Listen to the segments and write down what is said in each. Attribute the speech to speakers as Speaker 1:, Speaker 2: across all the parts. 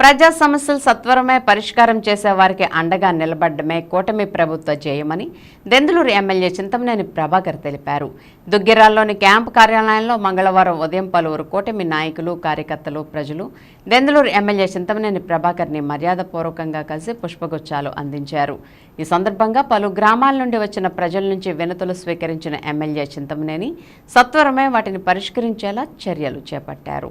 Speaker 1: ప్రజా సమస్యలు సత్వరమే పరిష్కారం చేసే వారికి అండగా నిలబడమే కూటమి ప్రభుత్వ జయమని దెందులూరు ఎమ్మెల్యే చింతమనేని ప్రభాకర్ తెలిపారు. దుగ్గిరాల్లోని క్యాంపు కార్యాలయంలో మంగళవారం ఉదయం పలువురు కూటమి నాయకులు కార్యకర్తలు ప్రజలు దెందులూరు ఎమ్మెల్యే చింతమనేని ప్రభాకర్ని మర్యాదపూర్వకంగా కలిసి పుష్పగుచ్చాలు అందించారు. ఈ సందర్భంగా పలు గ్రామాల నుండి వచ్చిన ప్రజల నుంచి వినతులు స్వీకరించిన ఎమ్మెల్యే చింతమనేని సత్వరమే వాటిని పరిష్కరించేలా చర్యలు చేపట్టారు.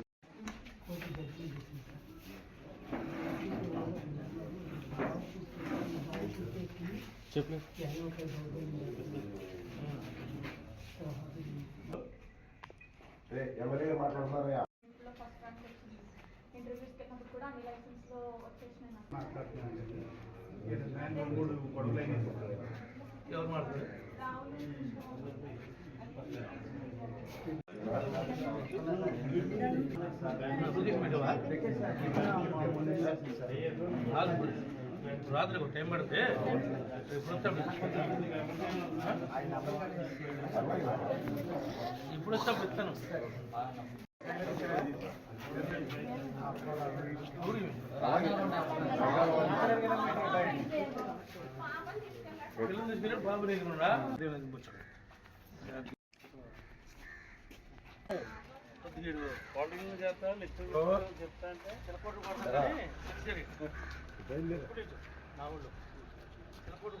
Speaker 2: వెళ్ళినప్పుడు కూడా అన్ని లైసెన్స్లో వచ్చేసినాయి నాకు
Speaker 3: రాత్రి ఒక టైం పడితే ఇప్పుడు వస్తాం ఇప్పుడు వస్తాం ఇస్తాను. పిల్లలు తీసుకెళ్ళి బాబు దగ్గర చెప్తా అంటే చిలకోట్లు